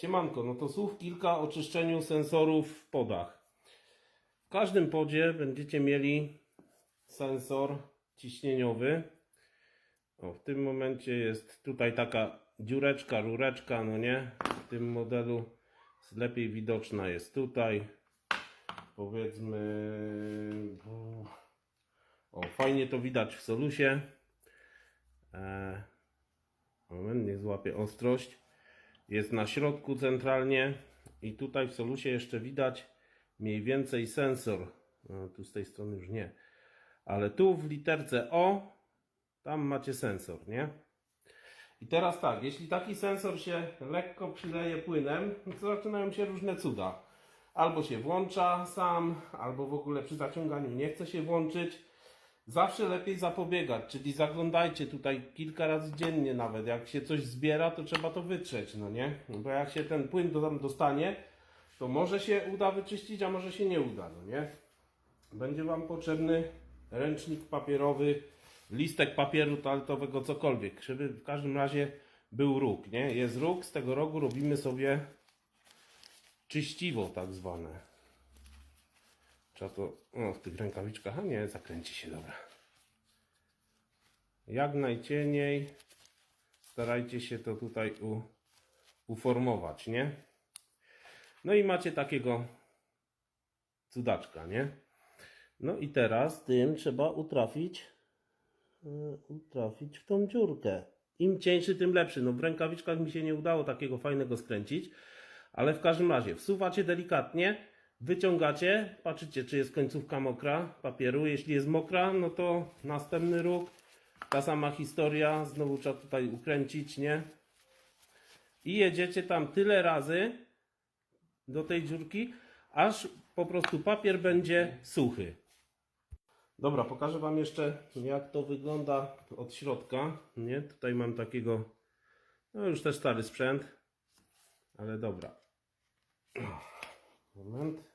Siemanko, no to słów kilka o czyszczeniu sensorów w podach. W każdym podzie będziecie mieli sensor ciśnieniowy. O, w tym momencie jest tutaj taka dziureczka, rureczka, no nie? W tym modelu lepiej widoczna jest tutaj. Powiedzmy... O, fajnie to widać w solusie. E, moment, nie złapię ostrość. Jest na środku centralnie i tutaj w solusie jeszcze widać mniej więcej sensor. No, tu z tej strony już nie. Ale tu w literce O tam macie sensor, nie? I teraz tak, jeśli taki sensor się lekko przyleje płynem, to zaczynają się różne cuda. Albo się włącza sam, albo w ogóle przy zaciąganiu nie chce się włączyć. Zawsze lepiej zapobiegać, czyli zaglądajcie tutaj kilka razy dziennie nawet. Jak się coś zbiera, to trzeba to wytrzeć, no nie? Bo jak się ten płyn do, tam dostanie, to może się uda wyczyścić, a może się nie uda, no nie? Będzie Wam potrzebny ręcznik papierowy, listek papieru toaletowego, cokolwiek, żeby w każdym razie był róg, nie? Jest róg, z tego rogu robimy sobie czyściwo tak zwane. Trzeba to, o, w tych rękawiczkach, a nie, zakręci się, dobra. Jak najcieniej starajcie się to tutaj u, uformować, nie? No i macie takiego cudaczka, nie? No i teraz tym trzeba utrafić, yy, utrafić w tą dziurkę. Im cieńszy, tym lepszy. No w rękawiczkach mi się nie udało takiego fajnego skręcić, ale w każdym razie wsuwacie delikatnie, wyciągacie, patrzycie czy jest końcówka mokra papieru. Jeśli jest mokra, no to następny róg, ta sama historia, znowu trzeba tutaj ukręcić, nie? I jedziecie tam tyle razy do tej dziurki, aż po prostu papier będzie suchy. Dobra, pokażę Wam jeszcze jak to wygląda od środka. Nie? Tutaj mam takiego, no już też stary sprzęt, ale dobra. Moment.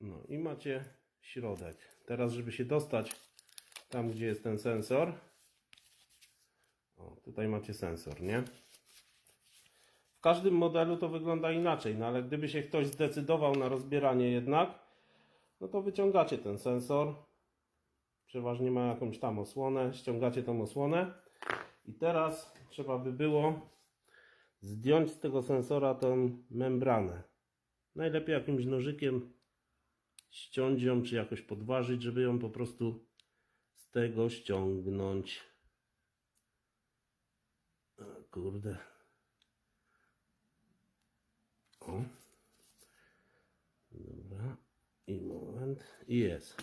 No i macie środek. Teraz, żeby się dostać tam, gdzie jest ten sensor. O, tutaj macie sensor, nie? W każdym modelu to wygląda inaczej, no ale gdyby się ktoś zdecydował na rozbieranie jednak, no to wyciągacie ten sensor. Przeważnie ma jakąś tam osłonę, ściągacie tą osłonę i teraz trzeba by było zdjąć z tego sensora tą membranę. Najlepiej jakimś nożykiem ściąć ją, czy jakoś podważyć, żeby ją po prostu z tego ściągnąć. Kurde. O. Dobra. I moment. I jest.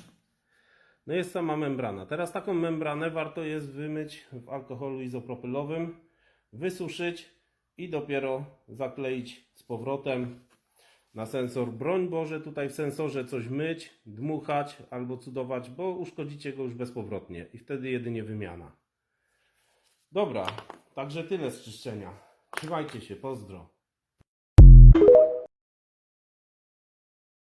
No jest sama membrana. Teraz taką membranę warto jest wymyć w alkoholu izopropylowym, wysuszyć i dopiero zakleić z powrotem na sensor. Broń Boże tutaj w sensorze coś myć, dmuchać albo cudować, bo uszkodzicie go już bezpowrotnie i wtedy jedynie wymiana. Dobra, także tyle z czyszczenia. Trzymajcie się, pozdro.